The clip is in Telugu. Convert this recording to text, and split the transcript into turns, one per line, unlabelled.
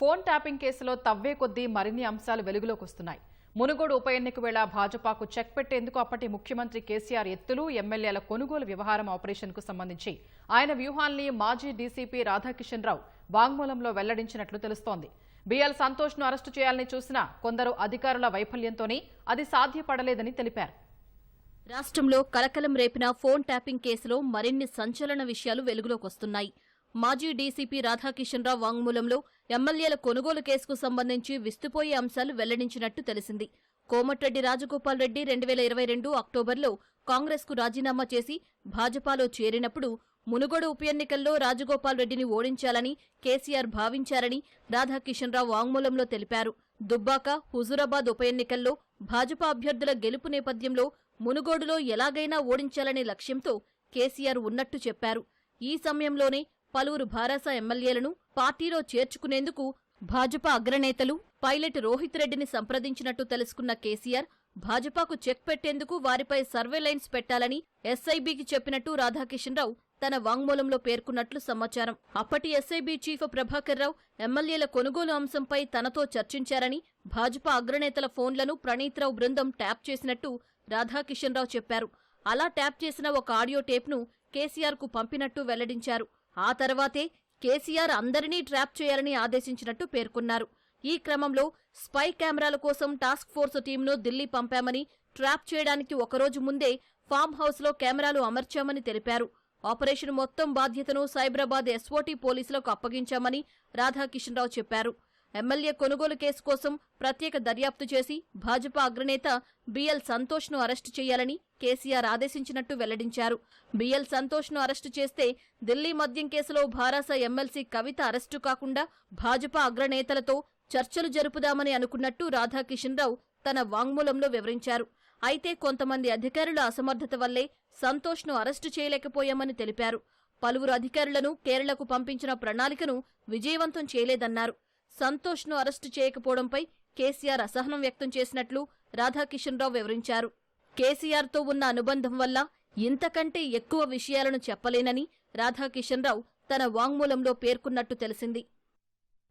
ఫోన్ ట్యాపింగ్ కేసులో తవ్వే కొద్దీ మరిన్ని అంశాలు వెలుగులోకి వస్తున్నాయి. మునుగోడు ఉప ఎన్నిక వేళ భాజపాకు చెక్ పెట్టేందుకు అప్పటి ముఖ్యమంత్రి కేసీఆర్ ఎత్తులు ఎమ్మెల్యేల కొనుగోలు వ్యవహారం ఆపరేషన్కు సంబంధించి. ఆయన వ్యూహాల్ని మాజీ డీసీపీ రాధాకిషన్ రావు వాంగ్మూలంలో వెల్లడించినట్లు తెలుస్తోంది. బీఎల్ సంతోష్ను అరెస్టు చేయాలని చూసినా కొందరు అధికారుల వైఫల్యంతోనే అది సాధ్యపడలేదని తెలిపారు.
రాష్ట్రంలో కలకలం రేపిన ఫోన్ ట్యాపింగ్ కేసులో మరిన్ని సంచలన విషయాలు వెలుగులోకొస్తున్నాయి మాజీ డీసీపీ రాధాకిషన్ రావు వాంగ్మూలంలో ఎమ్మెల్యేల కొనుగోలు కేసుకు సంబంధించి విస్తుపోయే అంశాలు వెల్లడించినట్టు తెలిసింది. కోమటిరెడ్డి రాజగోపాల్ రెడ్డి రెండు వేల ఇరవై రెండు అక్టోబర్లో కాంగ్రెస్కు రాజీనామా చేసి భాజపాలో చేరినప్పుడు మునుగోడు ఉప ఎన్నికల్లో రాజగోపాల్ రెడ్డిని ఓడించాలని కేసీఆర్ భావించారని రాధాకిషన్ రావు వాంగ్మూలంలో తెలిపారు. దుబ్బాక హుజూరాబాద్ ఉప ఎన్నికల్లో భాజపా అభ్యర్థుల గెలుపు నేపథ్యంలో మునుగోడులో ఎలాగైనా ఓడించాలనే లక్ష్యంతో కేసీఆర్ ఉన్నట్టు చెప్పారు. ఈ సమయంలోనే పలువురు భారాస ఎమ్మెల్యేలను పార్టీలో చేర్చుకునేందుకు భాజపా అగ్రనేతలు పైలట్ రోహిత్ రెడ్డిని సంప్రదించినట్టు తెలుసుకున్న కేసీఆర్ భాజపాకు చెక్ పెట్టేందుకు వారిపై సర్వేలైన్స్ పెట్టాలని ఎస్ఐబికి చెప్పినట్టు రాధాకిషన్ రావు తన వాంగ్మూలంలో పేర్కొన్నట్లు సమాచారం. అప్పటి ఎస్ఐబి చీఫ్ ప్రభాకర్ రావు ఎమ్మెల్యేల కొనుగోలు అంశంపై తనతో చర్చించారని భాజపా అగ్రనేతల ఫోన్లను ప్రణీత్రావు బృందం ట్యాప్ చేసినట్టు రాధాకిషన్ రావు చెప్పారు. అలా ట్యాప్ చేసిన ఒక ఆడియో టేప్ను కేసీఆర్కు పంపినట్టు వెల్లడించారు. ఆ తర్వాతే కేసీఆర్ అందరినీ ట్రాప్ చేయాలని ఆదేశించినట్టు పేర్కొన్నారు. ఈ క్రమంలో స్పై కెమెరాల కోసం టాస్క్ ఫోర్స్ టీంను ఢిల్లీ పంపామని ట్రాప్ చేయడానికి ఒకరోజు ముందే ఫామ్ హౌస్లో కెమెరాలు అమర్చామని తెలిపారు. ఆపరేషన్ మొత్తం బాధ్యతను సైబరాబాద్ ఎస్ఓటీ పోలీసులకు అప్పగించామని రాధాకిషన్ రావు చెప్పారు. ఎమ్మెల్యే కొనుగోలు కేసు కోసం ప్రత్యేక దర్యాప్తు చేసి భాజపా అగ్రనేత బిఎల్ సంతోష్ను అరెస్టు చేయాలని కేసీఆర్ ఆదేశించినట్టు వెల్లడించారు. బిఎల్ సంతోష్ను అరెస్టు చేస్తే ఢిల్లీ మద్యం కేసులో భారాస ఎమ్మెల్సీ కవిత అరెస్టు కాకుండా భాజపా అగ్రనేతలతో చర్చలు జరుపుదామని అనుకున్నట్టు రాధాకిషన్ రావు తన వాంగ్మూలంలో వివరించారు. అయితే కొంతమంది అధికారుల అసమర్థత వల్లే సంతోష్ను అరెస్టు చేయలేకపోయామని తెలిపారు. పలువురు అధికారులను కేరళకు పంపించిన ప్రణాళికను విజయవంతం చేయలేదన్నారు. సంతోష్ను అరెస్టు చేయకపోవడంపై కేసీఆర్ అసహనం వ్యక్తం చేసినట్లు రాధాకిషన్ రావు వివరించారు. కేసీఆర్తో ఉన్న అనుబంధం వల్ల ఇంతకంటే ఎక్కువ విషయాలను చెప్పలేనని రాధాకిషన్ రావు తన వాంగ్మూలంలో పేర్కొన్నట్టు తెలిసింది.